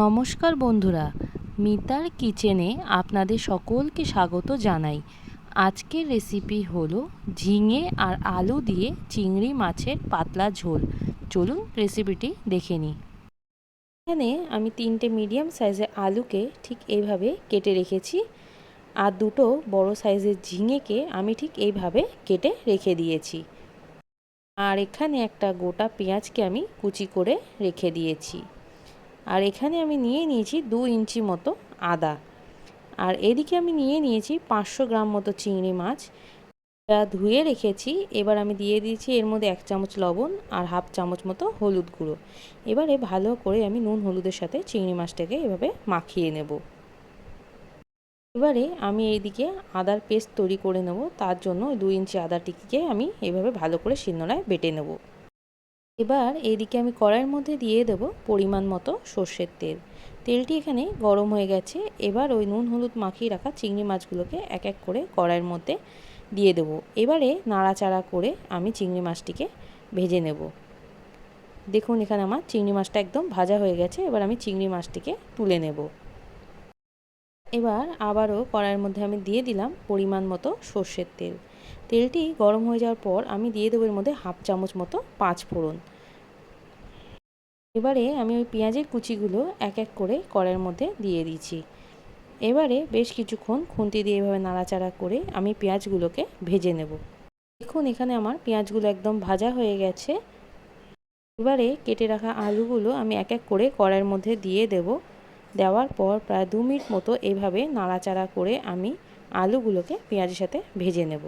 নমস্কার বন্ধুরা, মিতার কিচেনে আপনাদের সকলকে স্বাগত জানাই। আজকের রেসিপি হলো ঝিঙে আর আলু দিয়ে চিংড়ি মাছের পাতলা ঝোল। চলুন রেসিপিটি দেখে নিই। এখানে আমি তিনটে মিডিয়াম সাইজের আলুকে ঠিক এইভাবে কেটে রেখেছি আর দুটো বড় সাইজের ঝিঙেকে আমি ঠিক এইভাবে কেটে রেখে দিয়েছি। আর এখানে একটা গোটা পেঁয়াজকে আমি কুচি করে রেখে দিয়েছি। আর এখানে আমি নিয়ে নিয়েছি দু ইঞ্চি মতো আদা। আর এদিকে আমি নিয়ে নিয়েছি পাঁচশো গ্রাম মতো চিংড়ি মাছ। ধুয়ে রেখেছি। এবার আমি দিয়ে দিয়েছি এর মধ্যে এক চামচ লবণ আর হাফ চামচ মতো হলুদ গুঁড়ো। এবারে ভালো করে আমি নুন হলুদের সাথে চিংড়ি মাছটাকে এভাবে মাখিয়ে নেব। এবারে আমি এইদিকে আদার পেস্ট তৈরি করে নেব। তার জন্য দু ইঞ্চি আদা টিকিকে আমি এভাবে ভালো করে শিলনোড়ায় বেটে নেব। এবার এইদিকে আমি কড়াইয়ের মধ্যে দিয়ে দেব পরিমাণ মতো সর্ষের তেল। তেলটি এখানে গরম হয়ে গেছে। এবার ওই নুন হলুদ মাখিয়ে রাখা চিংড়ি মাছগুলোকে এক এক করে কড়াইয়ের মধ্যে দিয়ে দেবো। এবারে নাড়াচাড়া করে আমি চিংড়ি মাছটিকে ভেজে নেব। দেখুন এখানে আমার চিংড়ি মাছটা একদম ভাজা হয়ে গেছে। এবার আমি চিংড়ি মাছটিকে তুলে নেব। এবার আবারও কড়াইয়ের মধ্যে আমি দিয়ে দিলাম পরিমাণ মতো সর্ষের তেল। তেলটি গরম হয়ে যাওয়ার পর আমি দিয়ে দেবো এর মধ্যে হাফ চামচ মতো পাঁচ ফোড়ন। এবারে আমি ওই পেঁয়াজের কুচিগুলো এক এক করে কড়াইয়ের মধ্যে দিয়ে দিচ্ছি। এবারে বেশ কিছুক্ষণ খুন্তি দিয়ে এভাবে নাড়াচাড়া করে আমি পেঁয়াজগুলোকে ভেজে নেব। দেখুন এখানে আমার পেঁয়াজগুলো একদম ভাজা হয়ে গেছে। এবারে কেটে রাখা আলুগুলো আমি এক এক করে কড়াইয়ের মধ্যে দিয়ে দেব। দেওয়ার পর প্রায় দু মিনিট মতো এভাবে নাড়াচাড়া করে আমি আলুগুলোকে পেঁয়াজের সাথে ভেজে নেব।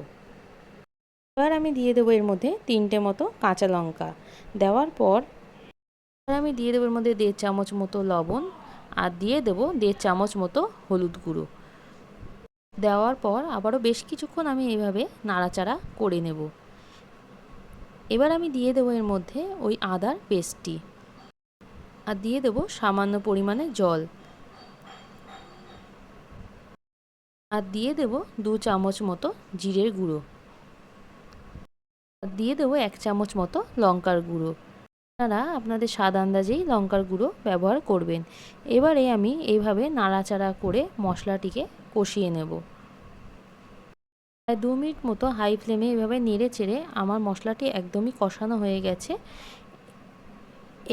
এবার আমি দিয়ে দেবো এর মধ্যে তিনটে মতো কাঁচা লঙ্কা। দেওয়ার পর এবার আমি দিয়ে দেবো এর মধ্যে দেড় চামচ মতো লবণ আর দিয়ে দেবো দেড় চামচ মতো হলুদ গুঁড়ো। দেওয়ার পর আবারও বেশ কিছুক্ষণ আমি এইভাবে নাড়াচাড়া করে নেব। এবার আমি দিয়ে দেবো এর মধ্যে ওই আদার পেস্টটি। আর দিয়ে দেবো সামান্য পরিমাণে জল। আর দিয়ে দেবো দু চামচ মতো জিরের গুঁড়ো। দিয়ে দেবো এক চামচ মতো লঙ্কার গুঁড়ো। আপনারা আপনাদের স্বাদ আন্দাজেই লঙ্কার গুঁড়ো ব্যবহার করবেন। এবারে আমি এইভাবে নাড়াচাড়া করে মশলাটিকে কষিয়ে নেব। প্রায় দু মিনিট মতো হাই ফ্লেমে এভাবে নেড়ে চেড়ে আমার মশলাটি একদমই কষানো হয়ে গেছে।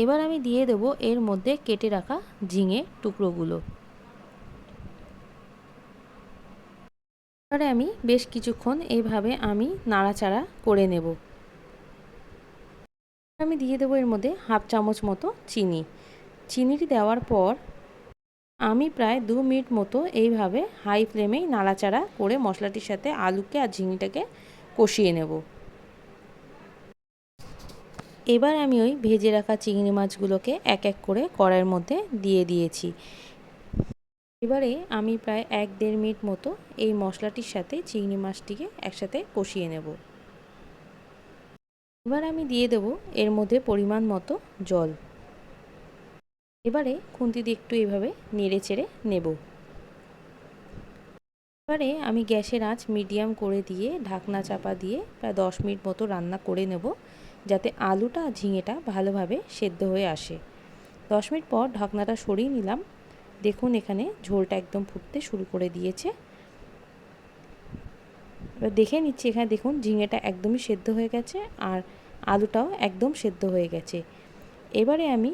এবার আমি দিয়ে দেব এর মধ্যে কেটে রাখা ঝিঙে টুকরোগুলো। এবারে আমি বেশ কিছুক্ষণ এইভাবে আমি নাড়াচাড়া করে নেব। আমি দিয়ে দেবো এর মধ্যে হাফ চামচ মতো চিনি। চিনিটি দেওয়ার পর আমি প্রায় দু মিনিট মতো এইভাবে হাই ফ্লেমেই নাড়াচাড়া করে মশলাটির সাথে আলুকে আর ঝিঙিটাকে কষিয়ে নেব। এবার আমি ওই ভেজে রাখা চিংড়ি মাছগুলোকে এক এক করে কড়াইয়ের মধ্যে দিয়ে দিয়েছি। এবারে আমি প্রায় এক দেড় মিনিট মতো এই মশলাটির সাথে চিংড়ি মাছটিকে একসাথে কষিয়ে নেব। এবার আমি দিয়ে দেব এর মধ্যে পরিমাণ মতো জল। এবারে খুন্তি দিয়ে একটু এভাবে নেড়ে চেড়ে নেব। এবারে আমি গ্যাসের আঁচ মিডিয়াম করে দিয়ে ঢাকনা চাপা দিয়ে প্রায় দশ মিনিট মতো রান্না করে নেব যাতে আলুটা ঝিঙেটা ভালোভাবে সেদ্ধ হয়ে আসে। দশ মিনিট পর ঢাকনাটা সরিয়ে নিলাম। দেখুন এখানে ঝোলটা একদম ফুটতে শুরু করে দিয়েছে। এবার দেখে নিচ্ছি এখানে দেখুন ঝিঙেটা একদমই সেদ্ধ হয়ে গেছে আর আলুটাও একদম সেদ্ধ হয়ে গেছে। এবারে আমি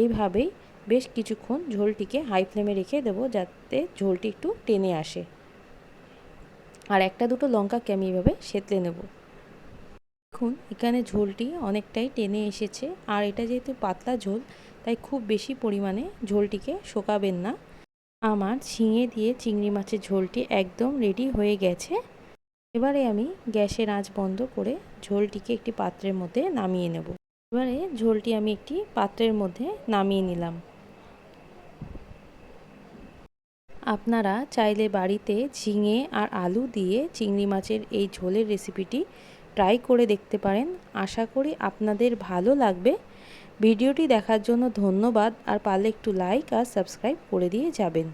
এইভাবেই বেশ কিছুক্ষণ ঝোলটিকে হাই ফ্লেমে রেখে দেবো যাতে ঝোলটি একটু টেনে আসে। আর একটা দুটো লঙ্কাকে আমি এইভাবে সেতলে নেব। দেখুন, এখানে ঝোলটি অনেকটাই টেনে এসেছে। আর এটা যেহেতু পাতলা ঝোল, তাই খুব বেশি পরিমাণে ঝোলটিকে শোকাবেন না। আমার ঝিঙে দিয়ে চিংড়ি মাছের ঝোলটি একদম রেডি হয়ে গেছে। এবারে আমি গ্যাসের আঁচ বন্ধ করে ঝোলটিকে একটি পাত্রের মধ্যে নামিয়ে নেব। এবারে ঝোলটি আমি একটি পাত্রের মধ্যে নামিয়ে নিলাম। আপনারা চাইলে বাড়িতে ঝিঙে আর আলু দিয়ে চিংড়ি মাছের এই ঝোলের রেসিপিটি ট্রাই করে দেখতে পারেন। আশা করি আপনাদের ভালো লাগবে। ভিডিওটি দেখার জন্য ধন্যবাদ। আর পারলে একটু লাইক আর সাবস্ক্রাইব করে দিয়ে যাবেন।